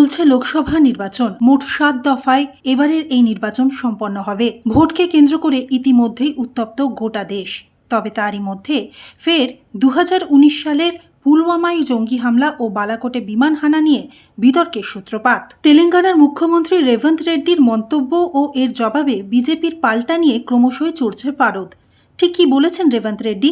চলছে লোকসভা নির্বাচন। মোট সাত দফায় এবারের এই নির্বাচন সম্পন্ন হবে। ভোটকে কেন্দ্র করে ইতিমধ্যেই উত্তপ্ত গোটা দেশ। তবে তারই মধ্যে ফের দু হাজার উনিশ সালের পুলওয়ামায় জঙ্গি হামলা ও বালাকোটে বিমান হানা নিয়ে বিতর্কের সূত্রপাত। তেলেঙ্গানার মুখ্যমন্ত্রী রেভন্ত রেড্ডির মন্তব্য ও এর জবাবে বিজেপির পাল্টা নিয়ে ক্রমশই চড়ছে পারদ। ঠিক কি বলেছেন রেভন্ত রেড্ডি?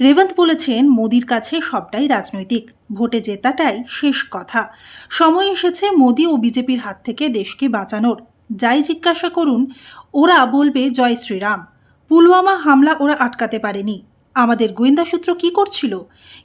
রেবন্ত বলেছেন, মোদির কাছে সবটাই রাজনৈতিক। ভোটে জেতাটাই শেষ কথা। সময় এসেছে মোদি ও বিজেপির হাত থেকে দেশকে বাঁচানোর। যাই জিজ্ঞাসা করুন, ওরা বলবে, জয় শ্রীরাম। পুলওয়ামা হামলা ওরা আটকাতে পারেনি। আমাদের গোয়েন্দা সূত্র কি করছিল?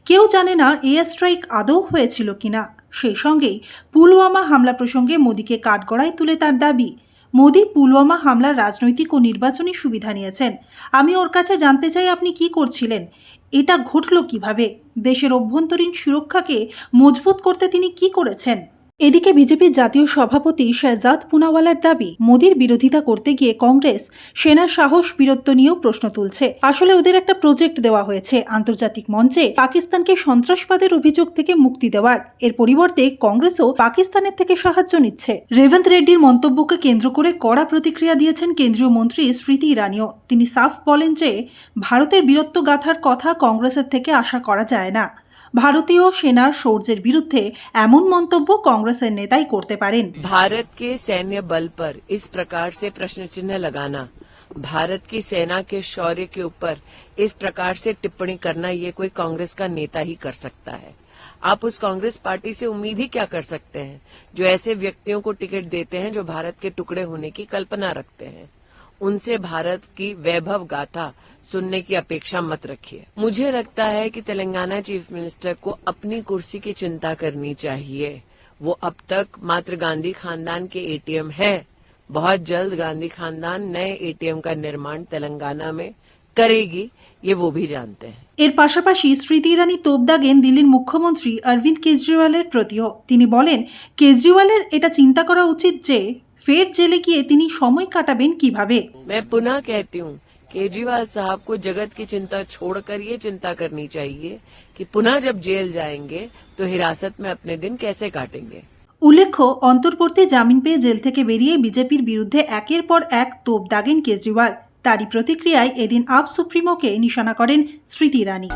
কেউ জানে না এয়ার স্ট্রাইক আদৌ হয়েছিল কিনা। সেই সঙ্গেই পুলওয়ামা হামলা প্রসঙ্গে মোদিকে কাঠগড়ায় তুলে তার দাবি। মোদি পুলওয়ামা হামলার রাজনৈতিক ও নির্বাচনী সুবিধা নিয়েছেন। আমি ওর কাছে জানতে চাই আপনি কি করছিলেন? এটা ঘটল কীভাবে? দেশের অভ্যন্তরীণ সুরক্ষাকে মজবুত করতে তিনি কি করেছেন? এদিকে বিজেপির জাতীয় সভাপতি শেহজাদ পুনাওয়ালার দাবি, মোদীর বিরোধিতা করতে গিয়ে কংগ্রেস সেনার সাহস, বীরত্ব নিয়েও প্রশ্ন তুলছে। আসলে ওদের একটা প্রজেক্ট দেওয়া হয়েছে। আন্তর্জাতিক মঞ্চে পাকিস্তানকে সন্ত্রাসবাদের অভিযোগ থেকে মুক্তি দেওয়ার। এর পরিবর্তে কংগ্রেসও পাকিস্তানের থেকে সাহায্য নিচ্ছে। রেবন্ত রেড্ডির মন্তব্যকে কেন্দ্র করে কড়া প্রতিক্রিয়া দিয়েছেন কেন্দ্রীয় মন্ত্রী স্মৃতি ইরানিও। তিনি সাফ বলেন যে, ভারতের বীরত্ব গাথার কথা কংগ্রেসের থেকে আশা করা যায় না। ভারতীয় সেনার শৌর্যের বিরুদ্ধে এমন মন্তব্য কংগ্রেসের নেতাই করতে পারেন भारत के सैन्य बल पर इस प्रकार से प्रश्न चिन्ह लगाना भारत की सेना के शौर्य के ऊपर इस प्रकार से टिप्पणी करना ये कोई कांग्रेस का नेता ही कर सकता है आप उस कांग्रेस पार्टी से उम्मीद ही क्या कर सकते हैं जो ऐसे व्यक्तियों को टिकट देते हैं जो भारत के टुकड़े होने की कल्पना रखते हैं उनसे भारत की वैभव गाथा सुनने की अपेक्षा मत रखिए मुझे लगता है कि तेलंगाना चीफ मिनिस्टर को अपनी कुर्सी की चिंता करनी चाहिए वो अब तक मात्र गांधी खानदान के एटीएम है बहुत जल्द गांधी खानदान नए एटीएम का निर्माण तेलंगाना में करेगी ये वो भी जानते हैं এর পাশাপাশি স্মৃতি ইরানি তোপ দাগেন দিল্লির মুখ্যমন্ত্রী অরবিন্দ কেজরিওয়ালের প্রতিও তিনি বলেন কেজরিওয়ালের এটা চিন্তা করা উচিত যে ফের জেলে গিয়ে তিনি সময় কাটাবেন কিভাবে मैं पुनः कहती हूँ केजरीवाल साहब को जगत की चिंता छोड़कर ये चिंता करनी चाहिए कि पुनः जब जेल जाएंगे तो हिरासत में अपने दिन कैसे काटेंगे উল্লেখ্য অন্তর্বর্তী জামিন পেয়ে জেল থেকে বেরিয়ে বিজেপির বিরুদ্ধে একের পর এক তোপ দাগেন কেজরিওয়াল তারই প্রতিক্রিয়ায় এদিন আপ সুপ্রিমোকে নিশানা করেন স্মৃতি ইরানি